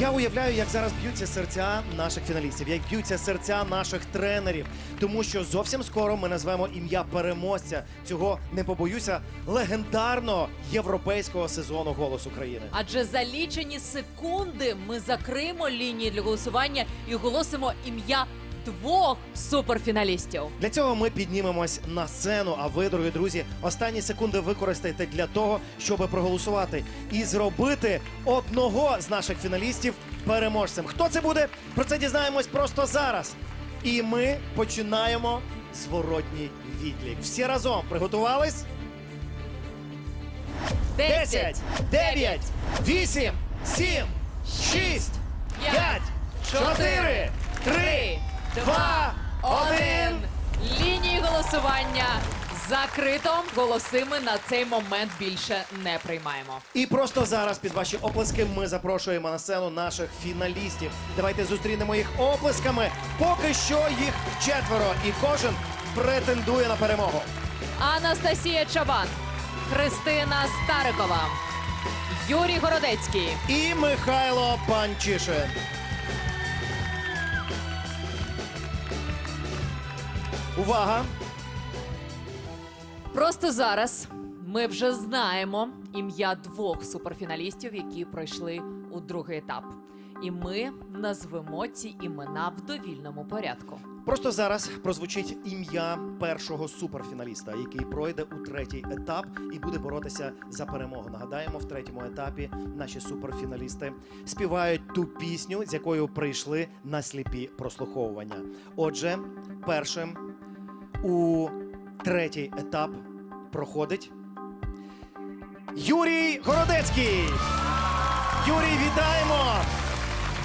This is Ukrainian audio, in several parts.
Я уявляю, як зараз б'ються серця наших фіналістів, як б'ються серця наших тренерів, тому що зовсім скоро ми назвемо ім'я переможця цього не побоюся легендарного європейського сезону Голос України. Адже за лічені секунди ми закриємо лінії для голосування і оголосимо ім'я двох суперфіналістів. Для цього ми піднімемось на сцену. А ви, дорогі друзі, останні секунди використайте для того, щоб проголосувати і зробити одного з наших фіналістів переможцем. Хто це буде? Про це дізнаємось просто зараз. І ми починаємо зворотній відлік. Всі разом приготувались? 10, 9, 8, 7, 6, 5, 4, 3, 2, 1. Лінії голосування закрито. Голоси ми на цей момент більше не приймаємо. І просто зараз під ваші оплески ми запрошуємо на сцену наших фіналістів. Давайте зустрінемо їх оплесками. Поки що їх четверо, і кожен претендує на перемогу. Анастасія Чабан, Христина Старикова, Юрій Городецький, І Михайло Панчишин. Увага! Просто зараз ми вже знаємо ім'я двох суперфіналістів, які пройшли у другий етап. І ми назвемо ці імена в довільному порядку. Просто зараз прозвучить ім'я першого суперфіналіста, який пройде у третій етап і буде боротися за перемогу. Нагадаємо, в третьому етапі наші суперфіналісти співають ту пісню, з якою прийшли на сліпі прослуховування. Отже, першим у третій етап проходить Юрій Городецький. Юрій, вітаємо!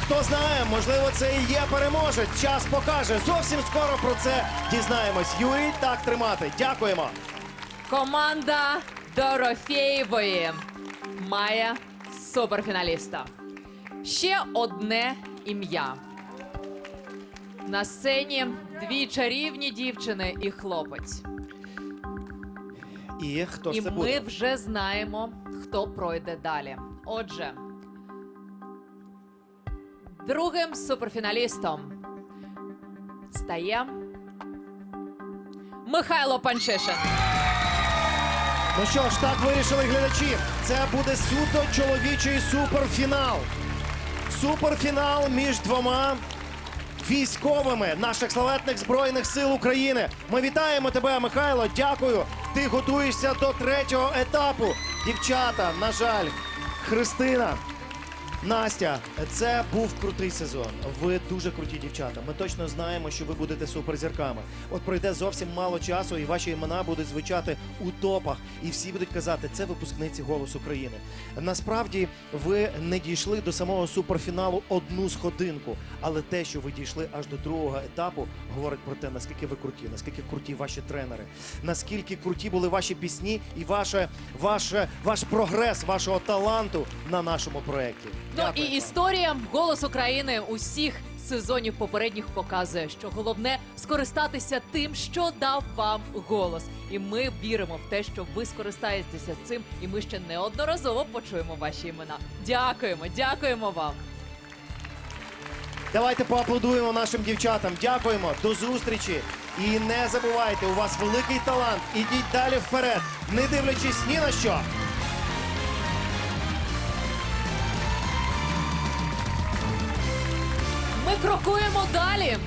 Хто знає, можливо, це і є переможець. Час покаже. Зовсім скоро про це дізнаємось. Юрій, так тримати. Дякуємо. Команда Дорофєєвої має суперфіналіста. Ще одне ім'я. На сцені дві чарівні дівчини і хлопець. І хто ж і це ми буде? вже знаємо, хто пройде далі. Отже, другим суперфіналістом стає Михайло Панчишин. Ну що ж, так вирішили глядачі. Це буде суто чоловічий суперфінал. Суперфінал між двома військовими наших славетних збройних сил України. Ми вітаємо тебе, Михайло. Дякую. Ти готуєшся до третього етапу. Дівчата, на жаль, Христина. Настя, це був крутий сезон. Ви дуже круті дівчата. Ми точно знаємо, що ви будете суперзірками. От пройде зовсім мало часу, і ваші імена будуть звучати у топах, і всі будуть казати, це випускниці голос України. Насправді ви не дійшли до самого суперфіналу одну сходинку, але те, що ви дійшли аж до другого етапу, говорить про те, наскільки ви круті, наскільки круті ваші тренери, наскільки круті були ваші пісні і ваше, ваш прогрес вашого таланту на нашому проєкті. Ну і історія голос України усіх сезонів попередніх показує, що головне скористатися тим, що дав вам голос. І ми віримо в те, що ви скористаєтеся цим, і ми ще неодноразово почуємо ваші імена. Дякуємо, дякуємо вам. Давайте поаплодуємо нашим дівчатам. Дякуємо, до зустрічі. І не забувайте, у вас великий талант. Ідіть далі вперед, не дивлячись ні на що. Крокуємо далі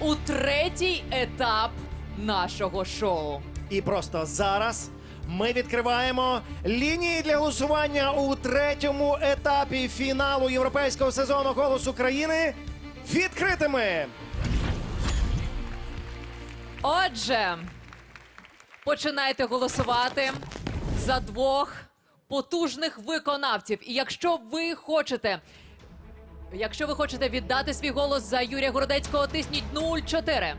у третій етап нашого шоу. І просто зараз ми відкриваємо лінії для голосування у третьому етапі фіналу європейського сезону «Голос України» відкритими. Отже, починайте голосувати за двох потужних виконавців. І якщо ви хочете. Якщо ви хочете віддати свій голос за Юрія Городецького, тисніть 04.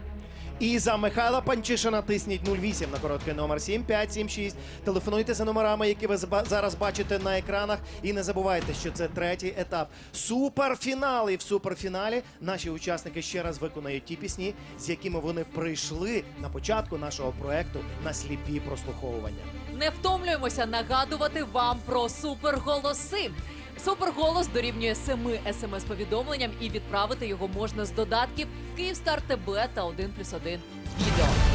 І за Михайла Панчишина тисніть 08 на короткий номер 7576. Телефонуйте за номерами, які ви зба- зараз бачите на екранах. І не забувайте, що це третій етап. Суперфінал. І в суперфіналі наші учасники ще раз виконають ті пісні, з якими вони прийшли на початку нашого проекту на сліпі прослуховування. Не втомлюємося нагадувати вам про суперголоси. Суперголос дорівнює семи смс-повідомленням і відправити його можна з додатків Київстар ТБ та 1+,1 відео.